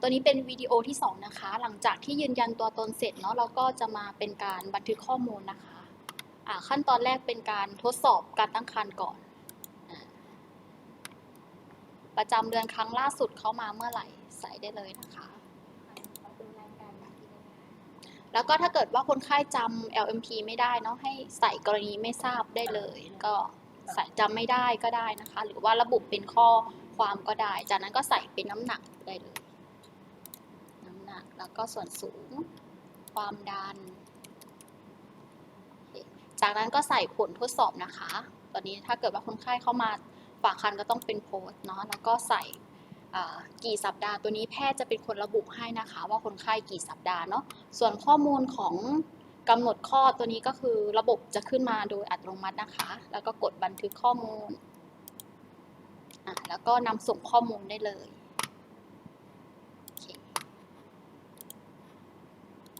ตัวนี้เป็นวิดีโอที่ 2 นะคะ หลังจากที่ยืนยันตัวตนเสร็จเนาะเราก็จะมาเป็นการบันทึกข้อมูลนะคะขั้นตอนแรกเป็นการทดสอบการตั้งครรภ์ก่อนอประจำเดือนครั้งล่าสุดเขามาเมื่อไหร่ใส่ได้เลยนะคะแบบนี้นะคะ แล้วก็ถ้าเกิดว่าคนไข้จำ LMP ไม่ได้เนาะให้ใส่กรณีไม่ทราบได้เลย ก็ใส่จำไม่ได้ก็ได้นะคะ หรือว่าระบุเป็นข้อ ความก็ได้ จากนั้นก็ใส่เป็นน้ำหนักได้เลย น้ำหนักแล้วก็ส่วนสูง ความดัน จากนั้นก็ใส่ผลทดสอบนะคะ ตอนนี้ถ้าเกิดว่าคนไข้เข้ามาฝากคันก็ต้องเป็นโพส์เนาะ แล้วก็ใส่กี่สัปดาห์ตัวนี้แพทย์จะเป็นคนระบุให้นะคะ ว่าคนไข้กี่สัปดาห์เนาะ ส่วนข้อมูลของกำหนดข้อตัวนี้ก็คือระบบจะขึ้นมาโดยอัตโนมัตินะคะ แล้วก็กดบันทึกข้อมูล แล้วก็นำส่งข้อมูลได้เลย